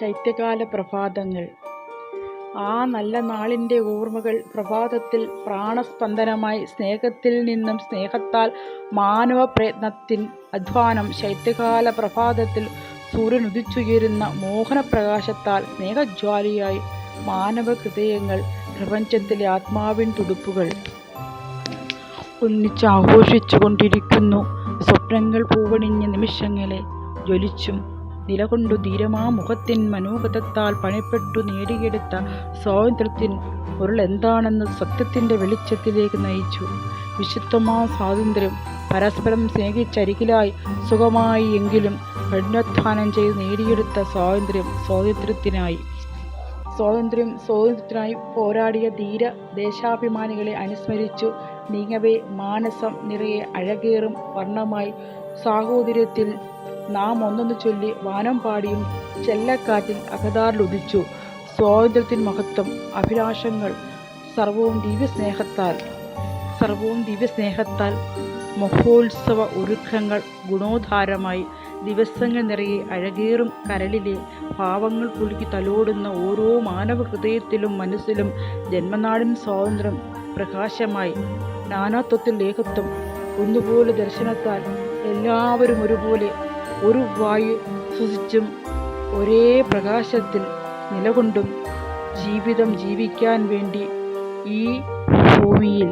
ശൈത്യകാല പ്രഭാതങ്ങൾ. ആ നല്ല നാളിന്റെ ഓർമ്മകൾ പ്രഭാതത്തിൽ പ്രാണസ്പന്ദനമായി സ്നേഹത്തിൽ നിന്നും സ്നേഹത്താൽ മാനവ പ്രയത്നത്തിൻ അധ്വാനം ശൈത്യകാല പ്രഭാതത്തിൽ സൂര്യൻ ഉദിച്ചുയരുന്ന മോഹനപ്രകാശത്താൽ മാനവ ഹൃദയങ്ങൾ പ്രപഞ്ചത്തിലെ ആത്മാവിൻ തുടുപ്പുകൾ. ഒന്നിച്ച് ആഘോഷിച്ചു കൊണ്ടിരിക്കുന്നു സ്വപ്നങ്ങൾ പൂവണിഞ്ഞ നിമിഷങ്ങളെ ജ്വലിച്ചും നിലകൊണ്ടു ധീരമാ മുഖത്തിൻ മനോഗതത്താൽ പണിപ്പെട്ടു നേടിയെടുത്ത സ്വാതന്ത്ര്യത്തിൻ പൊരുളെന്താണെന്ന് സത്യത്തിന്റെ വെളിച്ചത്തിലേക്ക് നയിച്ചു. വിശുദ്ധമാ സ്വാതന്ത്ര്യം പരസ്പരം സ്നേഹിച്ചരികിലായി സുഖമായി എങ്കിലും കഠിനാധ്വാനം ചെയ്ത് നേടിയെടുത്ത സ്വാതന്ത്ര്യം സ്വാതന്ത്ര്യത്തിനായി. സ്വാതന്ത്ര്യം സ്വാതന്ത്ര്യത്തിനായി പോരാടിയ ധീര ദേശാഭിമാനികളെ അനുസ്മരിച്ചു. നീങ്ങവേ മാനസം നിറയെ അഴകേറും വർണമായി സാഹോദര്യത്തിൽ നാം ഒന്നൊന്ന് ചൊല്ലി വാനം പാടിയും ചെല്ലക്കാറ്റിൽ അകതാറിലുദിച്ചു സ്വാതന്ത്ര്യത്തിൻ മഹത്വം അഭിലാഷങ്ങൾ സർവവും ദിവ്യസ്നേഹത്താൽ സർവവും ദിവ്യസ്നേഹത്താൽ മഹോത്സവ ഒരുക്കങ്ങൾ ഗുണോദ്ധാരമായി ദിവസങ്ങൾ നിറയെ അഴകേറും കരളിലെ ഭാവങ്ങൾ കുലുക്കി തലോടുന്ന ഓരോ മാനവ ഹൃദയത്തിലും മനസ്സിലും ജന്മനാടിൻ സ്വാതന്ത്ര്യം പ്രകാശമായി നാനാത്വത്തിൽ ഏകത്വം ഒന്നുപോലെ ദർശനത്താൽ എല്ലാവരും ഒരുപോലെ ഒരു വായു ശ്വസിച്ചും ഒരേ പ്രകാശത്തിൽ നിലകൊണ്ടും ജീവിതം ജീവിക്കാൻ വേണ്ടി ഈ ഭൂമിയിൽ